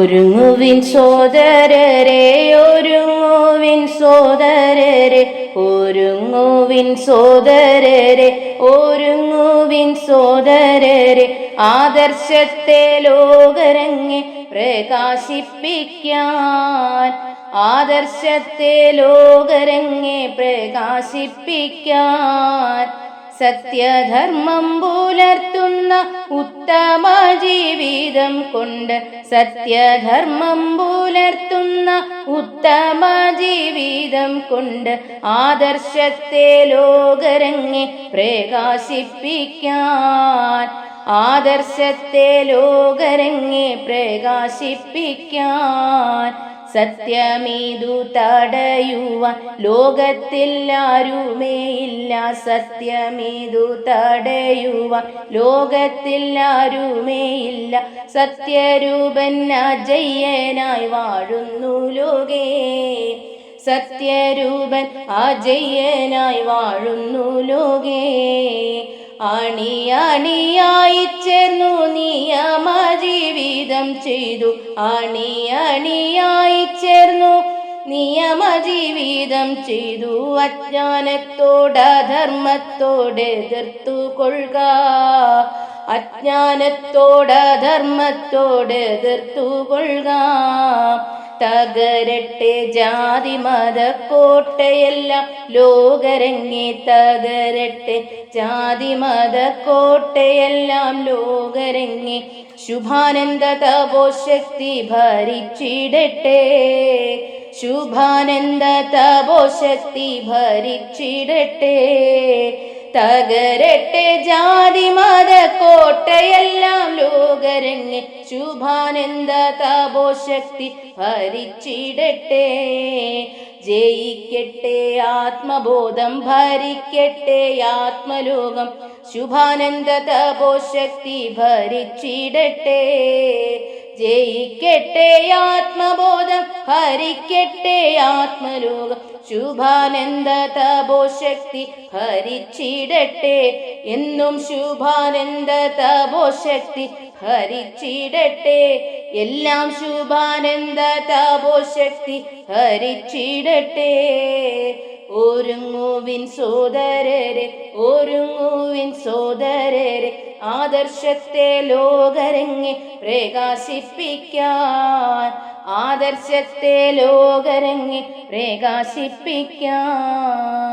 ഒരുങ്ങുവിൻ സോദരരെ ഒരുങ്ങുവിൻ സോദരരെ ഒരുങ്ങുവിൻ സോദരരെ ഒരുങ്ങുവിൻ സോദരരെ. ആദർശത്തെ ലോകരങ്ങെ പ്രകാശിപ്പിക്കാൻ ആദർശത്തെ ലോകരങ്ങെ പ്രകാശിപ്പിക്കാൻ. സത്യധർമ്മം പുലർത്തുന്ന ഉത്തമ ജീവിതം കൊണ്ട് സത്യധർമ്മം പുലർത്തുന്ന ഉത്തമ ജീവിതം കൊണ്ട് ആദർശത്തെ ലോകരങ്ങെ പ്രകാശിപ്പിക്കാൻ ആദർശത്തെ ലോകരങ്ങെ പ്രകാശിപ്പിക്കാൻ സത്യമീതു തടയുവാൻ ലോകത്തിൽ സത്യമേതു തടയുവാൻ ലോകത്തിൽ ആരുമേയില്ല സത്യരൂപൻ അജയ്യനായി വാഴുന്നു ലോകേ. സത്യരൂപൻ അജയ്യനായി വാഴുന്നു ലോകേ. അണിയണിയായി ചേർന്നു നിയമ ജീവിതം ചെയ്തു. അണിയണിയായി ചേർന്നു. നിയമ ജീവിതം ചെയ്തു. അജ്ഞാനത്തോട് അധർമ്മത്തോട് എതിർത്തു കൊള്ളുക. അജ്ഞാനത്തോട് അധർമ്മത്തോട് എതിർത്തു കൊള്ളുക. തകരട്ടെ ജാതി മത കോട്ടയെല്ലാം ലോകരങ്ങി തകരട്ടെ. ജാതി മത കോട്ടയെല്ലാം ലോകരങ്ങി. ശുഭാനന്ദ തപോശക്തി ഭരിച്ചിടട്ടെ. ശുഭാനന്ദ തപോശക്തി ഭരിച്ചിടട്ടെ. തകരട്ടെ ജാതി മത കോട്ടയെല്ലാം ലോകരങ്ങ് ശുഭാനന്ദ തപോശക്തി ഭരിച്ചിടട്ടെ. ജയിക്കട്ടെ ആത്മബോധം ഭരിക്കട്ടെ ആത്മലോകം. ശുഭാനന്ദ തപോശക്തി ഭരിച്ചിടട്ടെ. ജയിക്കട്ടെ ആത്മബോധം ഭരിക്കട്ടെ ആത്മലോകം. ശുഭാനന്ദ തപോശക്തി ഭരിച്ചിടട്ടെ. എന്നും ശുഭാനന്ദ തപോശക്തി ഹരിച്ചിടട്ടെ. എല്ലാം ശുഭാനന്ദ താപോശക്തി ഹരിച്ചിടട്ടെ. ഒരുങ്ങുവിൻ സോദരരെ ഒരുങ്ങുവിൻ സോദരരെ ആദർശത്തെ ലോകരങ്ങി പ്രകാശിപ്പിക്കാൻ ആദർശത്തെ ലോകരങ്ങി പ്രകാശിപ്പിക്കാൻ.